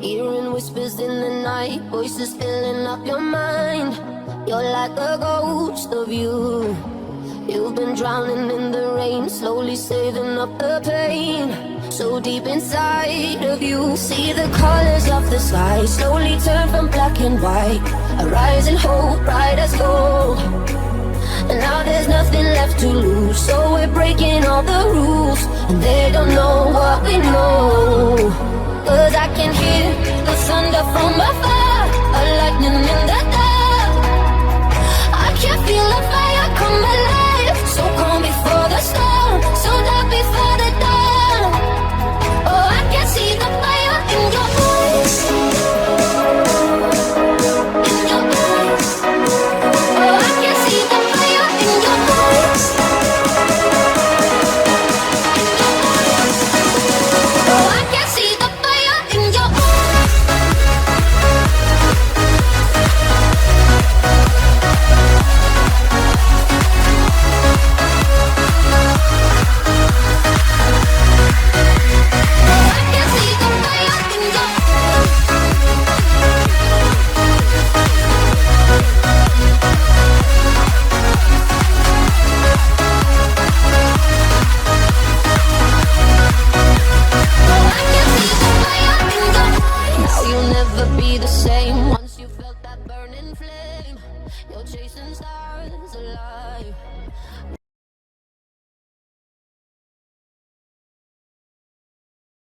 Hearing whispers in the night, voices filling up your mind. You're like a ghost of you. You've been drowning in the rain, slowly saving up the pain. So deep inside of you, see the colors of the sky slowly turn from black and white. A rising hope, bright as gold. And now there's nothing left to lose, so we're breaking all the rules. And they Cause I can hear the thunder from afar. A lightning in the burning flame. You're chasing stars alive.